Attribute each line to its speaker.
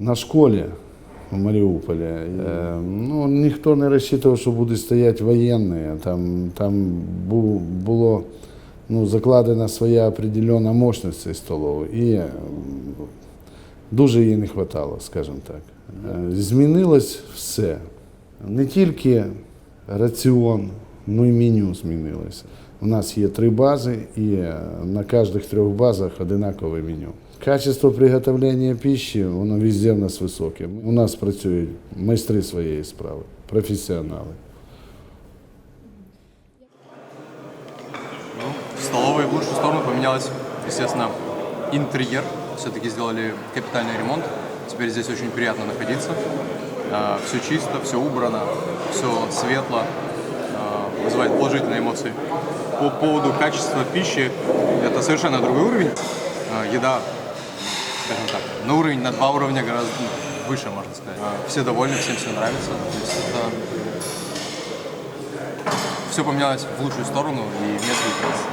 Speaker 1: на школі в Маріуполі. Е, ну, ніхто не розчитував, що будуть стояти воєнні. Там, там бу- було ну, закладена своя определенна мощність цієї столової. І дуже їй не вистачало, скажімо так. Е, Змінилось все. Не тільки раціон, ну і меню змінилося. У нас є три бази, і е, на кожних трьох базах одинакове меню. Качество приготовлення пищі, воно везде в нас високе. У нас працюють майстри своєї справи, професіонали.
Speaker 2: Ну, в столовой в лучшую сторону поменялось, естественно, интерьер. Все-таки сделали капитальный ремонт. Теперь здесь очень приятно находиться. Все чисто, все убрано, все светло. Вызывает положительные эмоции. По поводу качества пищи, это совершенно другой уровень. А, Еда, скажем так, на уровень, на два уровня гораздо ну, выше, можно сказать. А, Все довольны, всем все нравится. То есть это все поменялось в лучшую сторону и несколько раз.